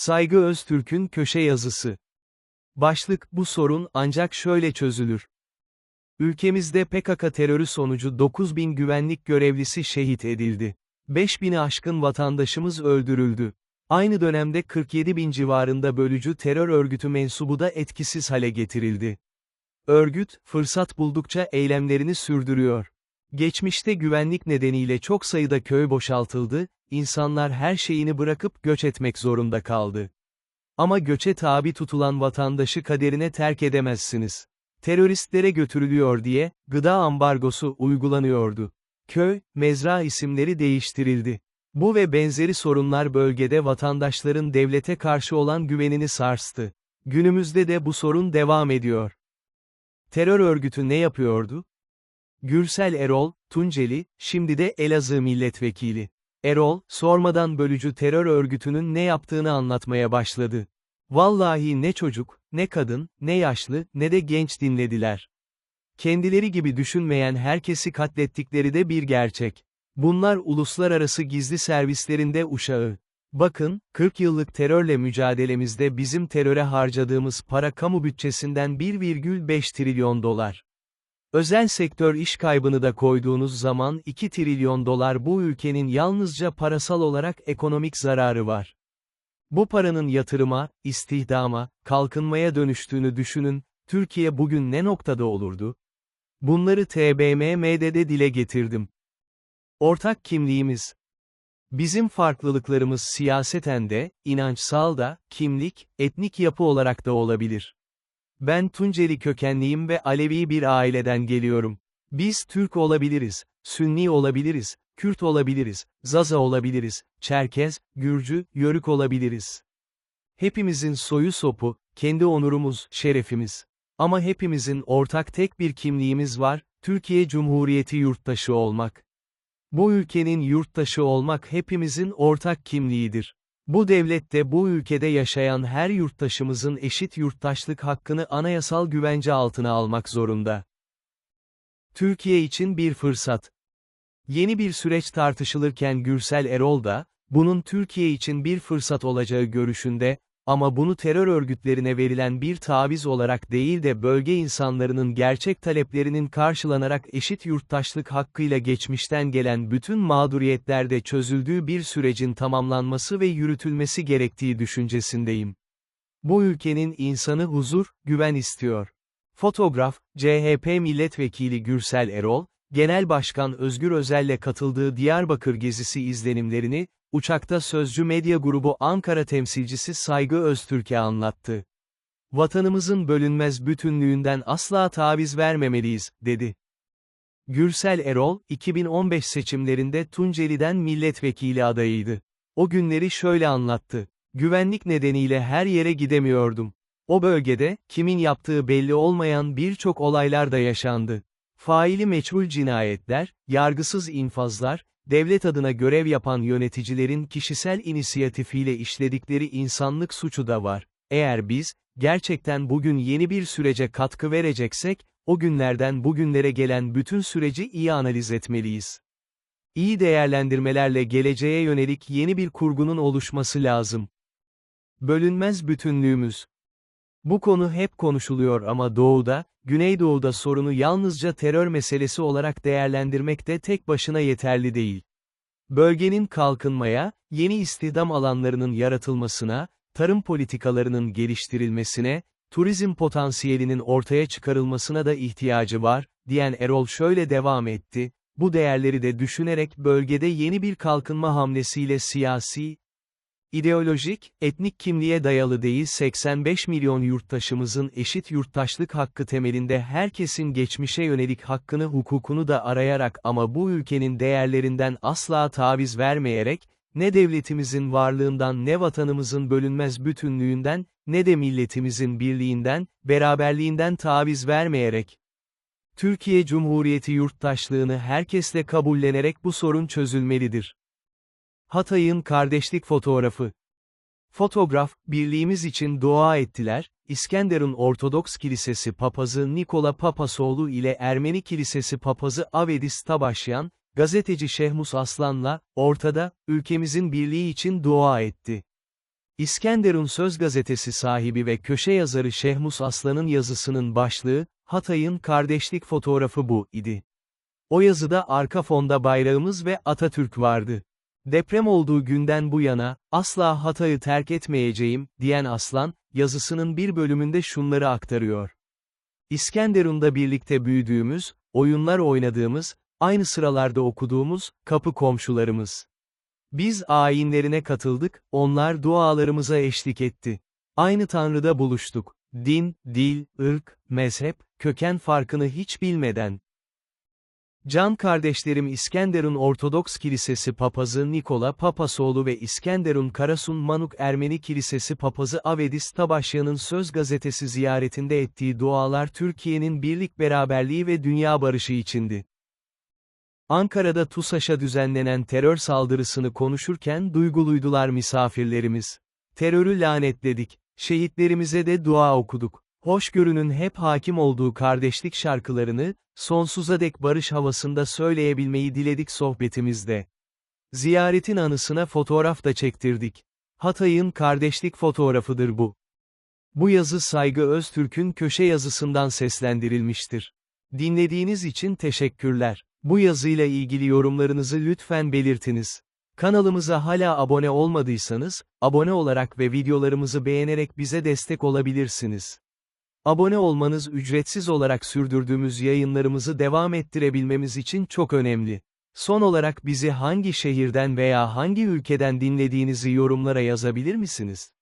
Saygı Öztürk'ün köşe yazısı. Başlık bu sorun ancak şöyle çözülür. Ülkemizde PKK terörü sonucu 9000 güvenlik görevlisi şehit edildi. 5000'i aşkın vatandaşımız öldürüldü. Aynı dönemde 47 bin civarında bölücü terör örgütü mensubu da etkisiz hale getirildi. Örgüt, fırsat buldukça eylemlerini sürdürüyor. Geçmişte güvenlik nedeniyle çok sayıda köy boşaltıldı, insanlar her şeyini bırakıp göç etmek zorunda kaldı. Ama göçe tabi tutulan vatandaşı kaderine terk edemezsiniz. Teröristlere götürülüyor diye, gıda ambargosu uygulanıyordu. Köy, mezra isimleri değiştirildi. Bu ve benzeri sorunlar bölgede vatandaşların devlete karşı olan güvenini sarstı. Günümüzde de bu sorun devam ediyor. Terör örgütü ne yapıyordu? Gürsel Erol, Tunceli, şimdi de Elazığ milletvekili. Erol, sormadan bölücü terör örgütünün ne yaptığını anlatmaya başladı. Vallahi ne çocuk, ne kadın, ne yaşlı, ne de genç dinlediler. Kendileri gibi düşünmeyen herkesi katlettikleri de bir gerçek. Bunlar uluslararası gizli servislerinde uşağı. Bakın, 40 yıllık terörle mücadelemizde bizim teröre harcadığımız para kamu bütçesinden 1,5 trilyon dolar. Özel sektör iş kaybını da koyduğunuz zaman 2 trilyon dolar bu ülkenin yalnızca parasal olarak ekonomik zararı var. Bu paranın yatırıma, istihdama, kalkınmaya dönüştüğünü düşünün, Türkiye bugün ne noktada olurdu? Bunları TBMM'de dile getirdim. Ortak kimliğimiz. Bizim farklılıklarımız siyaseten de, inançsal da, kimlik, etnik yapı olarak da olabilir. Ben Tunceli kökenliyim ve Alevi bir aileden geliyorum. Biz Türk olabiliriz, Sünni olabiliriz, Kürt olabiliriz, Zaza olabiliriz, Çerkez, Gürcü, Yörük olabiliriz. Hepimizin soyu sopu, kendi onurumuz, şerefimiz. Ama hepimizin ortak tek bir kimliğimiz var, Türkiye Cumhuriyeti yurttaşı olmak. Bu ülkenin yurttaşı olmak hepimizin ortak kimliğidir. Bu devlette bu ülkede yaşayan her yurttaşımızın eşit yurttaşlık hakkını anayasal güvence altına almak zorunda. Türkiye için bir fırsat. Yeni bir süreç tartışılırken Gürsel Erol da, bunun Türkiye için bir fırsat olacağı görüşünde, ama bunu terör örgütlerine verilen bir taviz olarak değil de bölge insanlarının gerçek taleplerinin karşılanarak eşit yurttaşlık hakkıyla geçmişten gelen bütün mağduriyetlerde çözüldüğü bir sürecin tamamlanması ve yürütülmesi gerektiği düşüncesindeyim. Bu ülkenin insanı huzur, güven istiyor. Fotoğraf, CHP Milletvekili Gürsel Erol, Genel Başkan Özgür Özel'le katıldığı Diyarbakır gezisi izlenimlerini, uçakta Sözcü Medya Grubu Ankara temsilcisi Saygı Öztürk'e anlattı. Vatanımızın bölünmez bütünlüğünden asla taviz vermemeliyiz, dedi. Gürsel Erol, 2015 seçimlerinde Tunceli'den milletvekili adayıydı. O günleri şöyle anlattı. Güvenlik nedeniyle her yere gidemiyordum. O bölgede, kimin yaptığı belli olmayan birçok olaylar da yaşandı. Faili meçhul cinayetler, yargısız infazlar, devlet adına görev yapan yöneticilerin kişisel inisiyatifiyle işledikleri insanlık suçu da var. Eğer biz, gerçekten bugün yeni bir sürece katkı vereceksek, o günlerden bugünlere gelen bütün süreci iyi analiz etmeliyiz. İyi değerlendirmelerle geleceğe yönelik yeni bir kurgunun oluşması lazım. Bölünmez bütünlüğümüz. Bu konu hep konuşuluyor ama Doğu'da, Güneydoğu'da sorunu yalnızca terör meselesi olarak değerlendirmek de tek başına yeterli değil. Bölgenin kalkınmaya, yeni istihdam alanlarının yaratılmasına, tarım politikalarının geliştirilmesine, turizm potansiyelinin ortaya çıkarılmasına da ihtiyacı var, diyen Erol şöyle devam etti, bu değerleri de düşünerek bölgede yeni bir kalkınma hamlesiyle siyasi, İdeolojik, etnik kimliğe dayalı değil 85 milyon yurttaşımızın eşit yurttaşlık hakkı temelinde herkesin geçmişe yönelik hakkını hukukunu da arayarak ama bu ülkenin değerlerinden asla taviz vermeyerek, ne devletimizin varlığından ne vatanımızın bölünmez bütünlüğünden, ne de milletimizin birliğinden, beraberliğinden taviz vermeyerek, Türkiye Cumhuriyeti yurttaşlığını herkesle kabullenerek bu sorun çözülmelidir. Hatay'ın kardeşlik fotoğrafı. Fotoğraf, birliğimiz için dua ettiler, İskenderun Ortodoks Kilisesi papazı Nikola Papasoğlu ile Ermeni Kilisesi papazı Avedis Tabaşyan, gazeteci Şehmus Aslan'la, ortada, ülkemizin birliği için dua etti. İskenderun Söz Gazetesi sahibi ve köşe yazarı Şehmus Aslan'ın yazısının başlığı, Hatay'ın kardeşlik fotoğrafı bu, idi. O yazıda arka fonda bayrağımız ve Atatürk vardı. Deprem olduğu günden bu yana, asla Hatay'ı terk etmeyeceğim, diyen Aslan, yazısının bir bölümünde şunları aktarıyor. İskenderun'da birlikte büyüdüğümüz, oyunlar oynadığımız, aynı sıralarda okuduğumuz, kapı komşularımız. Biz ayinlerine katıldık, onlar dualarımıza eşlik etti. Aynı Tanrı'da buluştuk. Din, dil, ırk, mezhep, köken farkını hiç bilmeden. Can kardeşlerim İskenderun Ortodoks Kilisesi papazı Nikola Papasoğlu ve İskenderun Karasun Manuk Ermeni Kilisesi papazı Avedis Tabaşyan'ın Söz Gazetesi ziyaretinde ettiği dualar Türkiye'nin birlik beraberliği ve dünya barışı içindi. Ankara'da TUSAŞ'a düzenlenen terör saldırısını konuşurken duyguluydular misafirlerimiz. Terörü lanetledik, şehitlerimize de dua okuduk. Hoşgörünün hep hakim olduğu kardeşlik şarkılarını, sonsuza dek barış havasında söyleyebilmeyi diledik sohbetimizde. Ziyaretin anısına fotoğraf da çektirdik. Hatay'ın kardeşlik fotoğrafıdır bu. Bu yazı Saygı Öztürk'ün köşe yazısından seslendirilmiştir. Dinlediğiniz için teşekkürler. Bu yazıyla ilgili yorumlarınızı lütfen belirtiniz. Kanalımıza hala abone olmadıysanız, abone olarak ve videolarımızı beğenerek bize destek olabilirsiniz. Abone olmanız ücretsiz olarak sürdürdüğümüz yayınlarımızı devam ettirebilmemiz için çok önemli. Son olarak bizi hangi şehirden veya hangi ülkeden dinlediğinizi yorumlara yazabilir misiniz?